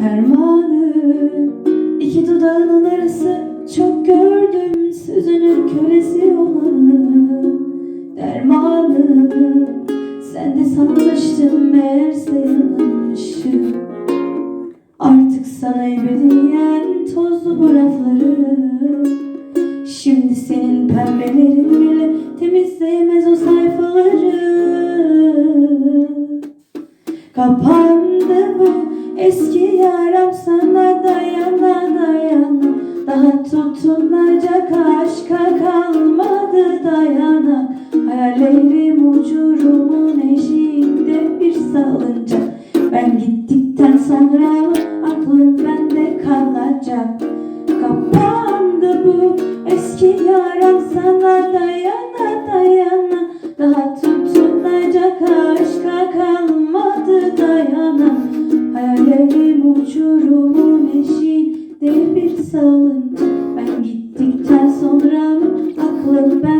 Fermanım iki dudağının arası çok gördüm Sözünün kölesi olanı. Dermanım sen de sanmıştım meğerse yanılmışım Artık sana ebediyen tozlu bu rafları Şimdi senin pembelerin Kapandı bu eski yaram sana dayana dayana. Daha tutunacak aşka kalmadı dayanak Hayallerim uçurumun eşiğinde bir salıncak Ben gittikten sonra aklın bende kalacak. Kapandı bu eski yaram sana dayana dayana. Daha tutunacak uçurumun eşiğinde bir salınca Ben gittikten sonra mı aklım ben